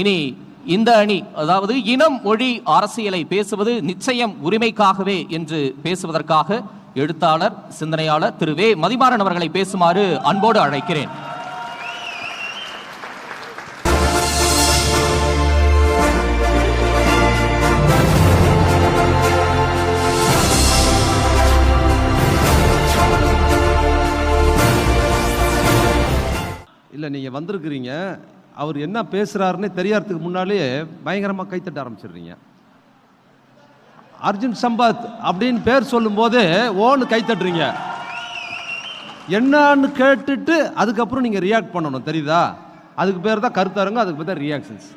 இனி இந்த அணி அதாவது இனம் மொழி அரசியலை பேசுவது நிச்சயம் உரிமைக்காகவே என்று பேசுவதற்காக எழுத்தாளர் சிந்தனையாளர் திரு வே. மதிமாறன் அவர்களை பேசுமாறு அன்போடு அழைக்கிறேன். இல்லை நீங்கள் வந்திருக்கிறீங்க. அவர் என்ன பேசுகிறாருன்னு தெரியறதுக்கு முன்னாலேயே பயங்கரமாக கைத்தட்ட ஆரம்பிச்சிடுறீங்க. அர்ஜுன் சம்பத் அப்படின்னு பேர் சொல்லும்போது ஓன்னு கைத்தட்டுறீங்க. என்னன்னு கேட்டுட்டு அதுக்கப்புறம் நீங்கள் ரியாக்ட் பண்ணணும் தெரியுதா? அதுக்கு பேர் தான் கருத்தரங்க அதுக்கு பேர் தான் ரியாக்ஷன்ஸ்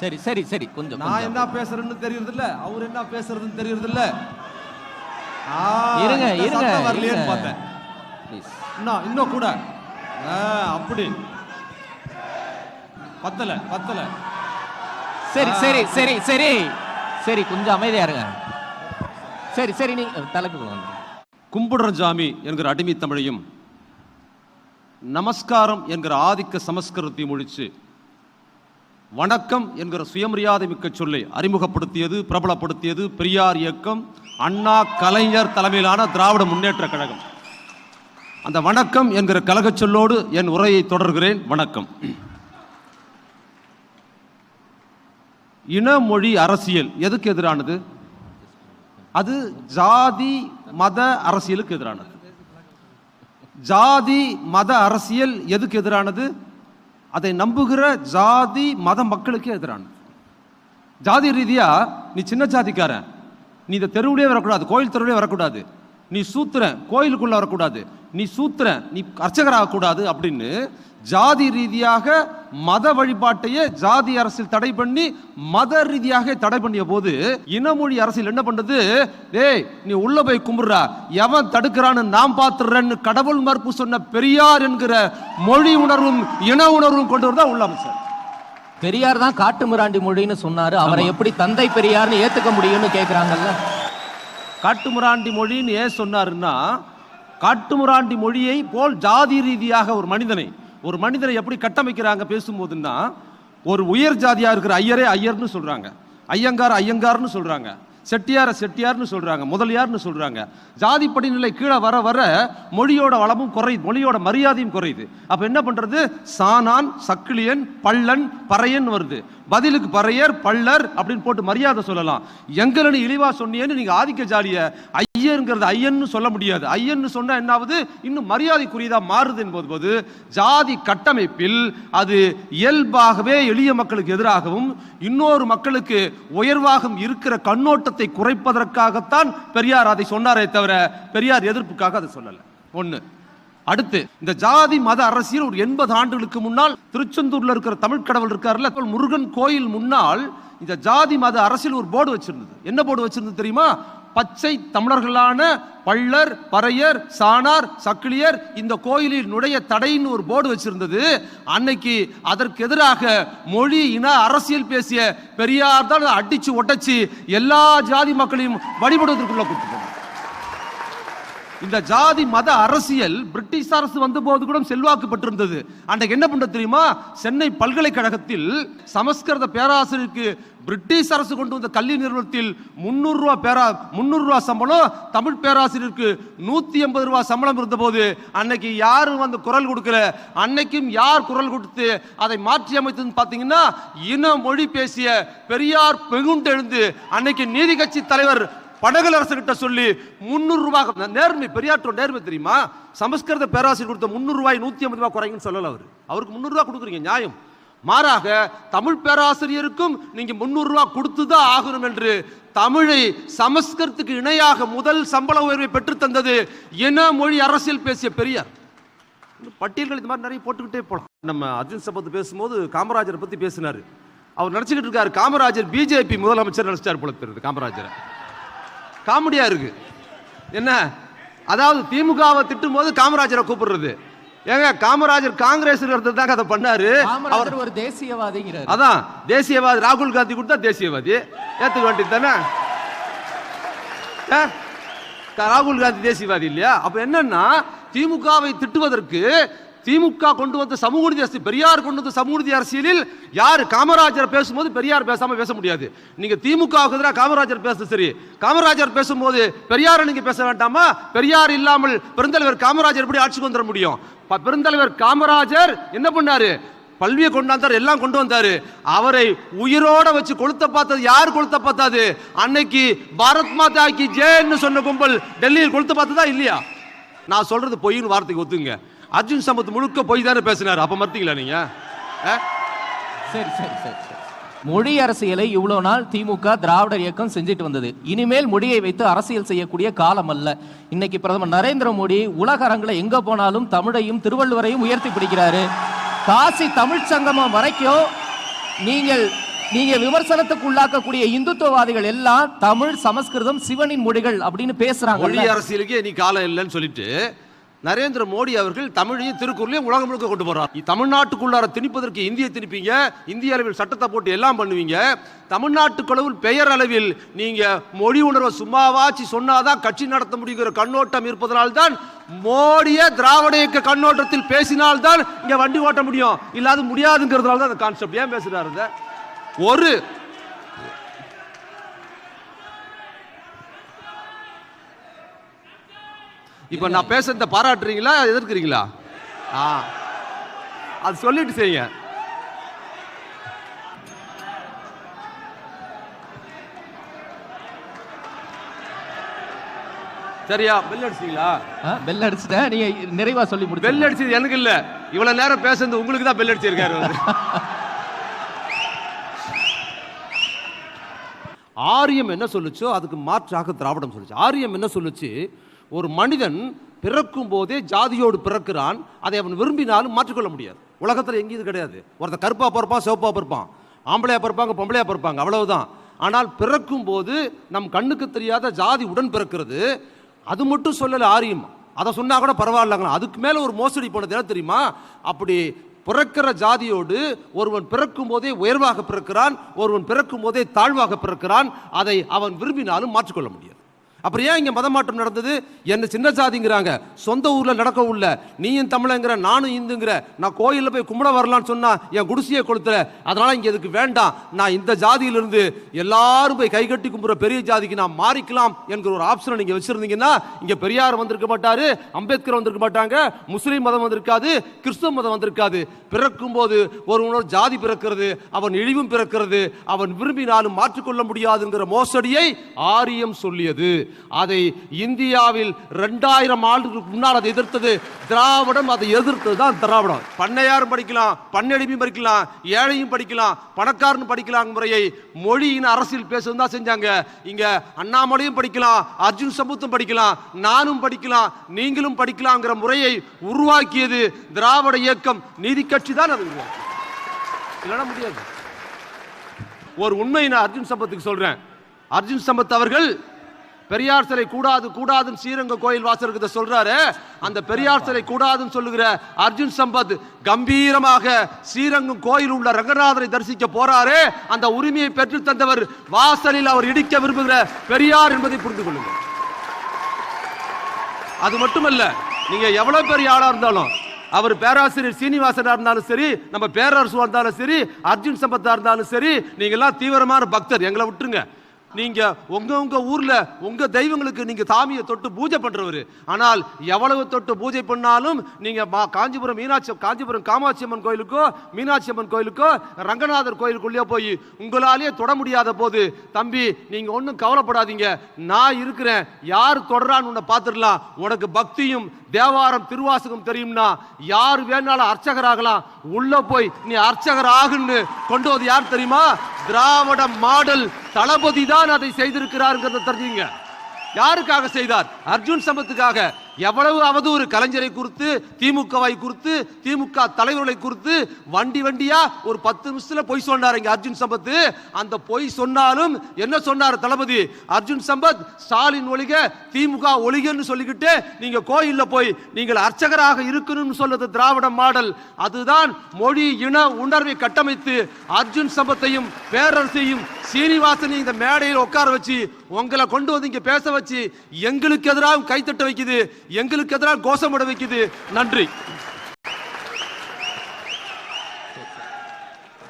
சரி சரி சரி கொஞ்சம் நான். என்ன பேசுறேன்னு தெரியறது இல்ல அவர் என்ன பேசுறதுன்னு தெரியறது இல்ல ஆ, இருங்க இருங்க வரலையேன்னு. பார்த்தேன். இன்னும் இன்னும் கூட. ஆ, அப்படி. பத்தல பத்தல. சரி சரி சரி சரி. சரி கொஞ்சம் அமைதியா இருங்க. சரி சரி நீ தலைக்கு வாங்க. கும்பிடுற ஜாமி என்கிற அடிமை தமிழையும். நமஸ்காரம் என்கிற ஆதிக்க சமஸ்கிருதத்தையும் ஒழிச்சு வணக்கம் என்கிற சுயமரியாதை மிக்க சொல்லை அறிமுகப்படுத்தியது பிரபலப்படுத்தியது பெரியார் இயக்கம் அண்ணா கலைஞர் தலைமையிலான திராவிட முன்னேற்ற கழகம். அந்த வணக்கம் என்கிற கழகச் சொல்லோடு என் உரையை தொடர்கிறேன். வணக்கம். இன மொழி அரசியல் எதுக்கு எதிரானது? அது ஜாதி மத அரசியலுக்கு எதிரானது. ஜாதி மத அரசியல் எதுக்கு எதிரானது? அதை நம்புகிற ஜாதி மத மக்களுக்கு எதிரானது. ஜாதி ரீதியாக நீ சின்ன ஜாதிக்காரன். நீ இந்த தெருவுலேயே வரக்கூடாது கோயில் தெருவுலயே வரக்கூடாது. நீ சூத்திரன் கோயிலுக்குள்ள வரக்கூடாது. நீ சூத்திரன் நீ அர்ச்சகராகக்கூடாது அப்படின்னு ஜாதி ரீதியாக மத வழிபாட்டையே ஜாதி அரசியல் தடை பண்ணி மத ரீதியாக தடை பண்ணிய போது இனமொழி அரசியல் என்ன பண்ணுது டேய் நீ உள்ள போய் கும்பிடுறா. எவன் தடுக்கிறான்னு நான் பார்த்துடுறேன்னு கடவுள் மறுப்பு சொன்ன பெரியார் என்கிற மொழி உணர்வும் இன உணர்வும் கொண்டு வரதா உள்ள அமைச்சர். பெரியார் தான் காட்டு மிராண்டி மொழின்னு சொன்னாரு. அவரை எப்படி தந்தை பெரியார்னு ஏத்துக்க முடியும்னு கேக்குறாங்கல்ல? காட்டுமுராண்டி மொழின்னு ஏன் சொன்னாருன்னா காட்டுமுராண்டி மொழியை போல் ஜாதி ரீதியாக ஒரு மனிதனை ஒரு மனிதனை எப்படி கட்டமைக்கிறாங்க பேசும்போதுன்னா ஒரு உயர் ஜாதியாக இருக்கிற ஐயரே ஐயர்னு சொல்கிறாங்க ஐயங்கார் ஐயங்கார்னு சொல்கிறாங்க செட்டியார செட்டியார்னு சொல்றாங்க முதலியார்னு சொல்றாங்க. ஜாதி படிநிலை கீழே வர வர மொழியோட வளமும் குறையுது மொழியோட மரியாதையும் குறையுது. அப்ப என்ன பண்றது? சானான் சக்கிலியன் பள்ளன் பறையன் வருது. பதிலுக்கு பறையர் பள்ளர் அப்படின்னு போட்டு மரியாதை சொல்லலாம். எங்களனு இழிவா சொன்னியேன்னு நீங்க ஆதிக்க ஜாலியை ஐயருங்கிறது ஐயன்னு சொல்ல முடியாது. ஐயன்னு சொன்னால் என்னாவது? இன்னும் மரியாதைக்குரியதாக மாறுது என்பது போது ஜாதி கட்டமைப்பில் அது இயல்பாகவே எளிய மக்களுக்கு எதிராகவும் இன்னொரு மக்களுக்கு உயர்வாகவும் இருக்கிற கண்ணோட்டத்தை குறைப்பதற்காகத்தான் பெரியார் அதை சொன்னாரே தவிர பெரியார் எதிர்ப்புக்காக அதை சொல்லலை. ஒன்று அடுத்து இந்த ஜாதி மத அரசியல் ஒரு எண்பது ஆண்டுகளுக்கு முன்னால் திருச்செந்தூர்ல இருக்கிற தமிழ் கடவுள் இருக்காருல்ல முருகன் கோயில் முன்னால் இந்த ஜாதி மத அரசியல் ஒரு போர்டு வச்சிருந்தது. என்ன போர்டு வச்சிருந்தது தெரியுமா? பச்சை தமிழர்களான பள்ளர் பறையர் சாணார் சக்கிலியர் இந்த கோயிலில் நுழைய தடைன்னு ஒரு போர்டு வச்சிருந்தது. அன்னைக்கு அதற்கு எதிராக மொழி இன அரசியல் பேசிய பெரியார் தான் அடிச்சு ஒட்டச்சு எல்லா ஜாதி மக்களையும் வழிபடுவதற்குள்ள கூட்டு இந்த ஜாதி மத அரசியல் பிரிட்டிஷ் அரசு வந்த போது கூட செல்வாக்கு பெற்றிருந்தது அன்றைக்கு என்ன பண்ண தெரியுமா? சென்னை பல்கலைக்கழகத்தில் சமஸ்கிருத பேராசிரியருக்கு பிரிட்டிஷ் அரசு கொண்டு வந்த கல்வி நிறுவனத்தில் முந்நூறு ரூபா பேரா முந்நூறு ரூபா சம்பளம் தமிழ் பேராசிரியருக்கு நூத்தி எண்பது ரூபா சம்பளம் இருந்தபோது அன்னைக்கு யாரும் வந்து குரல் கொடுக்கல. அன்னைக்கும் யார் குரல் கொடுத்து அதை மாற்றி அமைத்ததுன்னு பார்த்தீங்கன்னா இன மொழி பேசிய பெரியார் பெகுண்டு எழுந்து அன்னைக்கு நீதி கட்சி தலைவர் படகுல அரசர்கிட்ட சொல்லி முந்நூறு ரூபாய் நேர்மை பெரியாற்றோ நேர்மை தெரியுமா? சமஸ்கிருத பேராசிரியர் கொடுத்த முந்நூறு ரூபாய் நூத்தி ஐம்பது ரூபாய் குறைங்கன்னு சொல்லல அவர். அவருக்கு முந்நூறு ரூபாய் கொடுக்குறீங்க நியாயம். மாறாக தமிழ் பேராசிரியருக்கும் நீங்க முந்நூறு ரூபாய் கொடுத்துதான் ஆகணும் என்று தமிழை சமஸ்கிருத்துக்கு இணையாக முதல் சம்பள உயர்வை பெற்று தந்தது இன மொழி அரசியல் பேசிய பெரியார். பட்டியல்கள் இந்த மாதிரி நிறைய போட்டுக்கிட்டே போகலாம் நம்ம அர்ஜுன் சம்பத் பேசும்போது காமராஜரை பத்தி பேசினார். அவர் நினைச்சுக்கிட்டு இருக்காரு. காமராஜர் பிஜேபி முதலமைச்சர் நினைச்சார் போல தெரியுது காமராஜரை. காமெடியா இருக்கு. என்ன? அதாவது திமுகவை திட்டும் போது காமராஜரை கூப்பிடுறது. ஏங்க காமராஜர் காங்கிரஸ் தாங்க அதை பண்ணாரு. அவர் ஒரு தேசியவாதிங்கிறார். அதான் தேசியவாதி ராகுல் காந்தி கொடுத்தா தேசியவாதி. ஏத்துக்க வேண்டியது தானே? ராகுல் காந்தி தேசியவாதி இல்லையா? அப்ப என்னன்னா திமுகவை திட்டுவதற்கு திமுக கொண்டு வந்த சமூக நீதி அரசியல் பெரியார் கொண்டு வந்த சமூக நீதி அரசியலில் யார் காமராஜர் பேசும்போது பெரியார் பேசாம பேச முடியாது. நீங்க திமுக எதிராக காமராஜர் பேசுறது சரி. காமராஜர் பேசும்போது பெரியாரை நீங்க பேச வேண்டாமா? பெரியார் இல்லாமல் பெருந்தலைவர் காமராஜர் எப்படி ஆட்சிக்கு வந்துட முடியும்? பெருந்தலைவர் காமராஜர் என்ன பண்ணாரு? பல்வியை கொண்டாந்தார் எல்லாம் கொண்டு வந்தாரு. அவரை உயிரோட வச்சு கொளுத்த பார்த்தது யார் கொளுத்த பார்த்தாது? அன்னைக்கு பாரத் மாதா கி ஜேன்னு சொன்ன கும்பல் டெல்லியில் கொளுத்த பார்த்ததா இல்லையா? நான் சொல்றது பொய்ன்னு வார்த்தைக்கு ஒத்துங்க. அர்ஜுன் சம்பத் முழுக்க பொய் தானே பேசினாரு. அப்ப மறுத்தீங்களா நீங்க? சரி சரி சரி மொழி அரசியலை இவ்வளவு நாள் திமுக திராவிடர் இயக்கம் செஞ்சுட்டு வந்தது. இனிமேல் மொழியை வைத்து அரசியல் செய்யக்கூடிய காலம் அல்ல. இன்னைக்கு பிரதமர் நரேந்திர மோடி உலக அரங்குல எங்க போனாலும் தமிழையும் திருவள்ளுவரையும் உயர்த்தி பிடிக்கிறாரு. காசி தமிழ் சங்கமம் வரைக்கும் நீங்கள் நீங்க விமர்சனத்துக்கு உள்ளாக்கக்கூடிய இந்துத்துவவாதிகள் எல்லாம் தமிழ் சமஸ்கிருதம் சிவனின் மொழிகள் அப்படின்னு மொழி பேசுறாங்க அரசியலுக்கே நீ காலம் இல்லைன்னு சொல்லிட்டு நரேந்திர மோடி அவர்கள் தமிழையும் திருக்குறளையும் உலகம் முழுக்க கொண்டு போறார். தமிழ்நாட்டுக்குள்ளார திணிப்பதற்கு இந்திய திணிப்பீங்க இந்திய அளவில் சட்டத்தை போட்டு எல்லாம் பண்ணுவீங்க. தமிழ்நாட்டுக்களவு பெயர் அளவில் நீங்க மொழி உணர்வை சும்மாவாச்சு சொன்னாதான் கட்சி நடத்த முடியுங்கிற கண்ணோட்டம் இருப்பதனால்தான் மோடிய திராவிட இயக்க கண்ணோட்டத்தில் பேசினால்தான் இங்க வண்டி ஓட்ட முடியும். இல்லாத முடியாதுங்கிறதுனால தான் அந்த கான்செப்ட் ஏன் பேசுறாரு ஒரு இப்ப நான் பேசுறத பாராட்டுறீங்களா? எதிர்க்கிறீங்களா? ஆ. அது சொல்லிட்டு செய்யுங்க. சரியா? பெல் அடிச்சீங்களா பெல் அடிச்சுட்டேன். நீங்க நிறைவா சொல்லி முடிச்சு பெல் அடிச்சது எனக்கு இல்ல. இவ்வளவு நேரம் பேசுறது உங்களுக்கு தான் பெல் அடிச்சிருக்காரு. ஆரியம் என்ன சொல்லுச்சோ அதுக்கு மாற்றாக திராவிடம் சொல்லுச்சு. ஆரியம் என்ன சொல்லுச்சு? ஒரு மனிதன் பிறக்கும் போதே ஜாதியோடு பிறக்கிறான் அதை அவன் விரும்பினாலும் மாற்றிக்கொள்ள முடியாது. உலகத்தில் எங்கேயும் இது கிடையாது. ஒருத்தர் கருப்பாக பிறப்பான் சிவப்பாக பிறப்பான். ஆம்பளையா பிறப்பாங்க பொம்பளையா பிறப்பாங்க அவ்வளவுதான். ஆனால் பிறக்கும் போது நம் கண்ணுக்கு தெரியாத ஜாதி உடன் பிறக்கிறது. அது மட்டும் சொல்லலை ஆரியம். அதை சொன்னால் கூட பரவாயில்லங்க அதுக்கு மேலே ஒரு மோசடி போனது என்ன தெரியுமா? அப்படி பிறக்கிற ஜாதியோடு ஒருவன் பிறக்கும் போதே உயர்வாக பிறக்கிறான் ஒருவன் பிறக்கும் போதே தாழ்வாக பிறக்கிறான். அதை அவன் விரும்பினாலும் மாற்றிக்கொள்ள முடியாது. அப்புறம் ஏன் இங்கே மதமாற்றம் நடந்தது? என்ன சின்ன ஜாதிங்கிறாங்க சொந்த ஊரில் நடக்க உள்ள நீயும் தமிழங்கிற நானும் இந்துங்கிற நான் கோயிலில் போய் கும்பிட வரலான்னு சொன்னால் என் குடிசையை கொளுத்துற அதனால் இங்கே இதுக்கு வேண்டாம். நான் இந்த ஜாதியிலிருந்து எல்லாரும் போய் கைகட்டி கும்புற பெரிய ஜாதிக்கு நான் மாறிக்கலாம் என்கிற ஒரு ஆப்ஷனை நீங்கள் வச்சுருந்தீங்கன்னா இங்கே பெரியார் வந்திருக்க மாட்டார் அம்பேத்கர் வந்திருக்க மாட்டாங்க முஸ்லீம் மதம் வந்திருக்காது கிறிஸ்துவ மதம் வந்திருக்காது. பிறக்கும் போது ஒருவனோட ஜாதி பிறக்கிறது அவன் இழிவும் பிறக்கிறது அவன் விரும்பினாலும் மாற்றிக்கொள்ள முடியாதுங்கிற மோசடியை ஆரியம் சொல்லியது. அதை இந்தியாவில் ரெண்டாயிரம் ஆண்டுகளுக்கு முன்னால் அதை எதிர்த்தது திராவிடம் அதை எதிர்த்தது தான் திராவிடம். பண்ணையாரும் படிக்கலாம் பண்ணெடுமையும் படிக்கலாம் ஏழையும் படிக்கலாம் பணக்காரன் படிக்கலாம் முறையை மொழியின் அரசியல் பேசுவது தான் செஞ்சாங்க. இங்க அண்ணாமலையும் படிக்கலாம் அர்ஜுன் சமுத்தும் படிக்கலாம் நானும் படிக்கலாம் நீங்களும் படிக்கலாங்கிற முறையை உருவாக்கியது திராவிட இயக்கம். நீதி கட்சி தான் அது உருவாக்கியது. இல்லைன்னா முடியாது. ஒரு உண்மை நான் அர்ஜுன் சம்பத்துக்கு சொல்றேன். அர்ஜுன் சம்பத் அவர்கள் பெரியார் சிலை கூடாது கூடாதுன்னு ஸ்ரீரங்க கோயில் வாசலுக்கு சொல்றாரு? அந்த பெரியார் சிலை கூடாதுன்னு சொல்லுகிற அர்ஜுன் சம்பத் கம்பீரமாக ஸ்ரீரங்கம் கோயில் உள்ள ரங்கநாதரை தரிசிக்க போறாரு. அந்த உரிமையை பெற்று தந்தவர் வாசலில் அவர் இடிக்க விரும்புகிற பெரியார் என்பதை புரிந்து கொள்ளுங்கள். அது மட்டுமல்ல நீங்க எவ்வளவு பெரிய ஆளா இருந்தாலும் அவர் பேராசிரியர் சீனிவாசனா இருந்தாலும் சரி நம்ம பேரரசுவா இருந்தாலும் சரி அர்ஜுன் சம்பத்தா இருந்தாலும் சரி நீங்க எல்லாம் தீவிரமான பக்தர். எங்களை விட்டுருங்க. நீங்க உங்க உங்க ஊர்ல உங்க தெய்வங்களுக்கு நீங்க சாமியை தொட்டு பூஜை பண்ணுறவர் ஆனால் எவ்வளவு தொட்டு பூஜை பண்ணாலும் நீங்க மா- காஞ்சிபுரம் மீனாட்சி காஞ்சிபுரம் காமாட்சி அம்மன் கோயிலுக்கோ மீனாட்சி அம்மன் கோயிலுக்கோ ரங்கநாதர் கோயிலுக்குள்ளேயே போய் உங்களாலேயே தொட முடியாத போது தம்பி நீங்க ஒன்றும் கவலைப்படாதீங்க. நான் இருக்கிறேன். யார் தொடரான்னு உன்னை பார்த்துடலாம். உனக்கு பக்தியும் தேவாரம் திருவாசகம் தெரியும்னா யார் வேணாலும் அர்ச்சகராகலாம். உள்ள போய் நீ அர்ச்சகர் ஆகுன்னு கொண்டு வந்து யார் தெரியுமா? திராவிட மாடல் தளபதி தான் அதை செய்திருக்கிறார் தெரிஞ்சுங்க. யாருக்காக செய்தார்? அர்ஜுன் சம்பத்துக்காக. எவ்வளவு அவதூறு கலைஞரை குறித்து திமுகவை குறித்து திமுக தலைவர்களை குறித்து வண்டி வண்டியா ஒரு பத்து நிமிஷத்துல பொய் சொன்னார் இங்க அர்ஜுன் சம்பத். அந்த பொய் சொன்னாலும் என்ன சொன்னார் தளபதி? அர்ஜுன் சம்பத் ஸ்டாலின் ஒழிக திமுக ஒழிகன்னு சொல்லிக்கிட்டு நீங்க கோயில்ல போய் நீங்கள் அர்ச்சகராக இருக்கணும்னு சொல்றது திராவிட மாடல். அதுதான் மொழி இன உணர்வை கட்டமைத்து அர்ஜுன் சம்பத்தையும் பேரரசையும் சீனிவாசனையும் இந்த மேடையில் உட்கார வச்சு உங்களை கொண்டு வந்து இங்க பேச வச்சு எங்களுக்கு எதிராக கைத்தட்ட வைக்குது. எங்களுக்கு எதிராக கோஷமிட வைக்குது. நன்றி.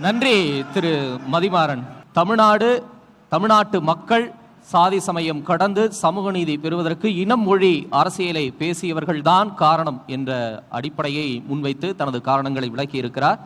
நன்றி திரு மதிமாறன். தமிழ்நாடு தமிழ்நாட்டு மக்கள் சாதி சமயம் கடந்து சமூக நீதி பெறுவதற்கு இனம் மொழி அரசியலை பேசியவர்கள்தான் காரணம் என்ற அடிப்படையை முன்வைத்து தனது காரணங்களை விளக்கியிருக்கிறார்.